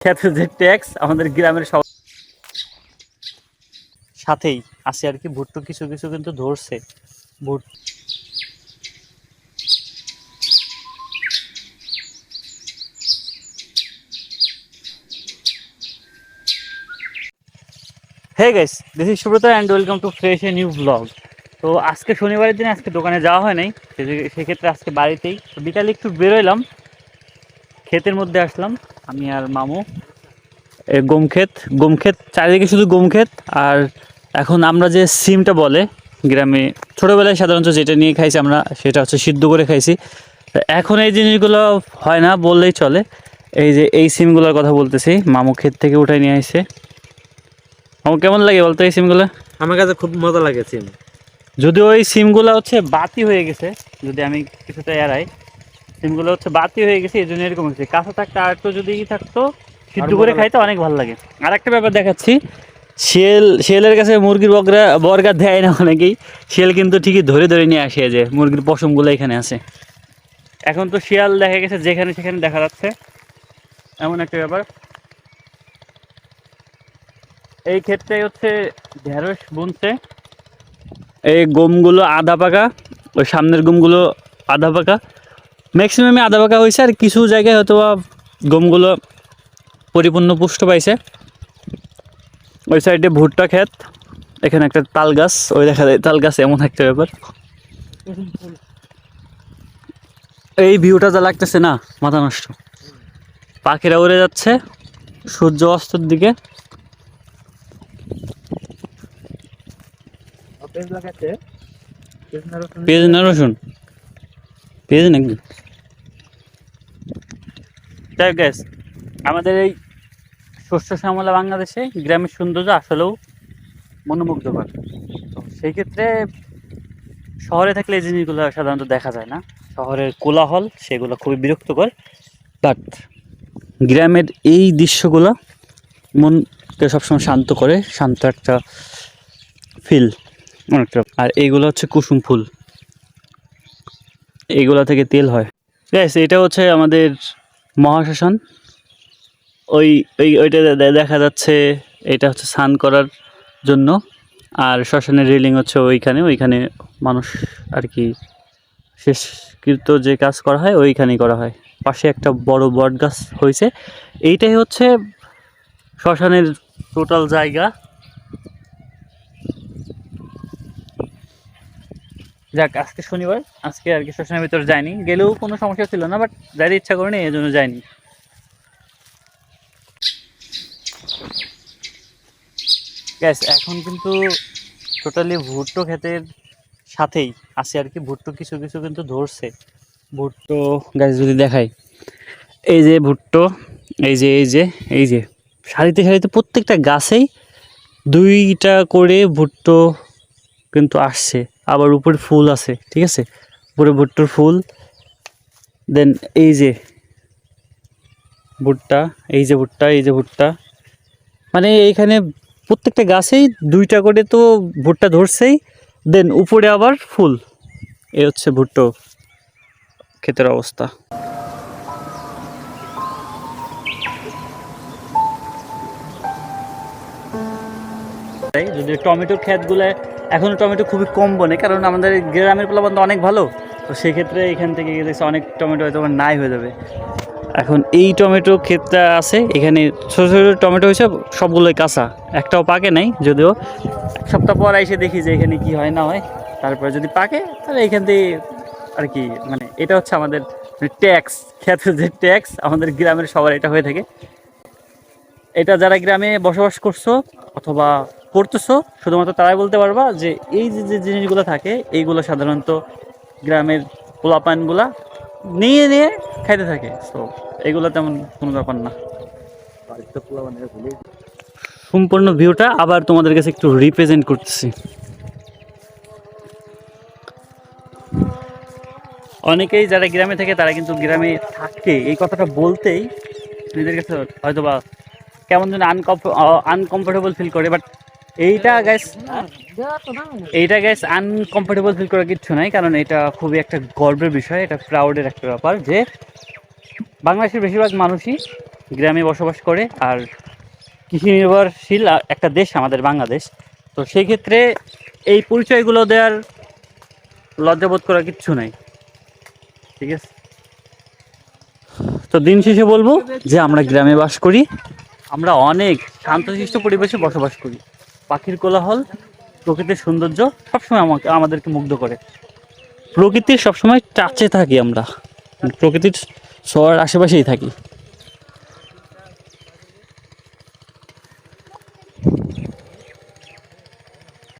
Tax আমাদের গ্রামের সব সাথেই আছে আর কি, ভুট্টো কিছু কিছু কিন্তু ধরছে। ভুট hey guys this is Subrata and welcome to fresh a new blog তো আজকে শনিবারের দিন আজকে দোকানে যাওয়া হয় নাই সেক্ষেত্রে আজকে বাড়িতেই। তো বিকালে একটু বেরোইলাম, ক্ষেতের মধ্যে আসলাম। আমি আর মামু। এ গম ক্ষেত গম ক্ষেত চারিদিকে শুধু গম ক্ষেত আর এখন আমরা যে সিমটা বলে গ্রামে ছোটোবেলায় সাধারণত যেটা নিয়ে খাইছি আমরা সেটা হচ্ছে সিদ্ধ করে খাইছি। এখন এই জিনিসগুলো হয় না বললেই চলে। এই যে এই সিমগুলোর কথা বলতেছি মামু ক্ষেত থেকে উঠাই নিয়ে আসছে মামু কেমন লাগে বলতো এই সিমগুলো? আমার কাছে খুব মজা লাগে সিম। যদিও ওই সিমগুলো হচ্ছে বাতি হয়ে গেছে যদি আমি কিছুটা এড়াই। সিমগুলো হচ্ছে বাতি হয়ে গেছে এই জন্য এরকম হচ্ছে কাঁচা থাকতে আর একটু যদি ই থাকতো সিদ্ধ করে খাইতে অনেক ভালো লাগে। আর একটা ব্যাপার দেখাচ্ছি শিয়াল শিয়ালের কাছে মুরগির বগরা বর্গা দেয় না অনেকেই। শিয়াল কিন্তু ঠিকই ধরে ধরে নিয়ে আসে যে মুরগির পশমগুলো এখানে আছে। এখন তো শিয়াল দেখা গেছে যেখানে সেখানে দেখা যাচ্ছে। এমন একটা ব্যাপার। এই ক্ষেত্রে হচ্ছে ঢেঁড়স বুনছে এই গমগুলো আধা পাকা ওই সামনের গমগুলো আধা পাকা। ম্যাক্সিমামে আধা পাকা হয়েছে আর কিছু জায়গায় হয়তো গমগুলো পরিপূর্ণ পুষ্ট পাইছে। ওই সাইডে ভুট্টা ক্ষেত, এখানে একটা তাল গাছ, ওই দেখা যায় তাল গাছ এমন একটা ব্যাপার। এই ভিউটা যা লাগতেছে না, মাথা নষ্ট। পাখিরা উড়ে যাচ্ছে, সূর্য অস্তর দিকে। পেঁয়াজ না রসুন? পেঁয়াজ নাকি? যাই গ্যাস আমাদের এই শস্য শ্যামলা বাংলাদেশে গ্রামের সৌন্দর্য আসলেও মনোমুগ্ধকর। তো সেই ক্ষেত্রে শহরে থাকলে এই জিনিসগুলো সাধারণত দেখা যায় না। শহরের কোলাহল সেগুলো খুবই বিরক্তকর। বাট গ্রামের এই দৃশ্যগুলো মনকে সবসময় শান্ত করে, শান্ত একটা ফিল অনেকটা। আর এইগুলো হচ্ছে কুসুম ফুল। এইগুলো থেকে তেল হয়। গ্যাস এটা হচ্ছে আমাদের মহাশ্মশান ওই ওই, ওইটা দেখা যাচ্ছে এটা হচ্ছে স্নান করার জন্য, আর শ্মশানের রেলিং হচ্ছে ওইখানে ওইখানে মানুষ আর কি শেষকৃত যে কাজ করা হয়, ওইখানেই করা হয়। পাশে একটা বড় বট গাছ হয়েছে। এইটাই হচ্ছে শ্মশানের টোটাল জায়গা। যাক, আজকে শনিবার, আজকে আর কি শ্মশানের ভিতরে যায়নি গেলেও কোনো সমস্যা ছিল না বাট যাইতে ইচ্ছা করেনি, এই জন্য যায়নি গ্যাস এখন কিন্তু টোটালি ভুট্টো ক্ষেতের সাথেই আছে আর কি। ভুট্টো কিছু কিছু কিন্তু ধরছে। ভুট্টো গাছ যদি দেখাই। এই যে ভুট্টো, এই যে এই যে এই যে। সারিতে সারিতে প্রত্যেকটা গাছেই দুইটা করে ভুট্টো কিন্তু আসছে। আবার উপরে ফুল আছে, ঠিক আছে? উপরে ভুট্টোর ফুল দেন এই যে ভুট্টা, এই যে ভুট্টা, এই যে ভুট্টা মানে এইখানে প্রত্যেকটা গাছেই দুইটা করে তো ভুট্টা ধরছেই দেন উপরে আবার ফুল, এই হচ্ছে ভুট্টো ক্ষেতের অবস্থা। যদি টমেটো ক্ষেতগুলো এখনও টমেটো খুবই কম বনে, কারণ আমাদের গ্রামের প্লাবন তো অনেক ভালো। তো সেক্ষেত্রে এখান থেকে দেখছি অনেক টমেটো হয়তো আমার নাই হয়ে যাবে। এখন এই টমেটো ক্ষেতটা আছে, এখানে ছোটো ছোটো টমেটো হয়েছে, সবগুলোই কাঁচা। একটাও পাকে নাই, যদিও এক সপ্তাহ পর এসে দেখি যে এখানে কি হয়, না হয়। তারপরে যদি পাকে, তাহলে এখান থেকে আর কি মানে এটা হচ্ছে আমাদের ট্যাক্স ক্ষেতের যে ট্যাক্স, আমাদের গ্রামের সবার এটা হয়ে থাকে। এটা যারা গ্রামে বসবাস করছ, অথবা করতেছো শুধুমাত্র তারাই বলতে পারবা যে এই যে যে জিনিসগুলো থাকে, এইগুলো সাধারণত গ্রামের পোলাপানগুলা নিয়ে নিয়ে খাইতে থাকে। তো এগুলো তেমন কোনো ব্যাপার না। সম্পূর্ণ ভিউটা আবার তোমাদের কাছে একটু রিপ্রেজেন্ট করতেছি। অনেকেই যারা গ্রামে থাকে, তারা কিন্তু গ্রামে থাকে। এই কথাটা বলতেই নিজের কাছে হয়তো বা কেমন যেন আনকম আনকমফোর্টেবল ফিল করে বাট এইটা গ্যাস এইটা গ্যাস আনকমফোর্টেবল ফিল করার কিচ্ছু নাই কারণ এটা খুবই একটা গর্বের বিষয় এটা প্রাউডের একটা ব্যাপার যে বাংলাদেশের বেশিরভাগ মানুষই গ্রামে বসবাস করে আর কৃষি নির্ভরশীল একটা দেশ আমাদের বাংলাদেশ। তো সেই ক্ষেত্রে এই পরিচয়গুলো দেওয়ার লজ্জাবোধ করার কিচ্ছু নাই। ঠিক আছে? তো দিন শেষে বলব যে আমরা গ্রামে বাস করি আমরা অনেক শান্তশিষ্ট পরিবেশে বসবাস করি। পাখির কোলাহল, প্রকৃতির সৌন্দর্য সবসময় আমাকে, আমাদেরকে মুগ্ধ করে। প্রকৃতির সবসময় টাচে থাকি আমরা। প্রকৃতির শহর আশেপাশেই থাকি।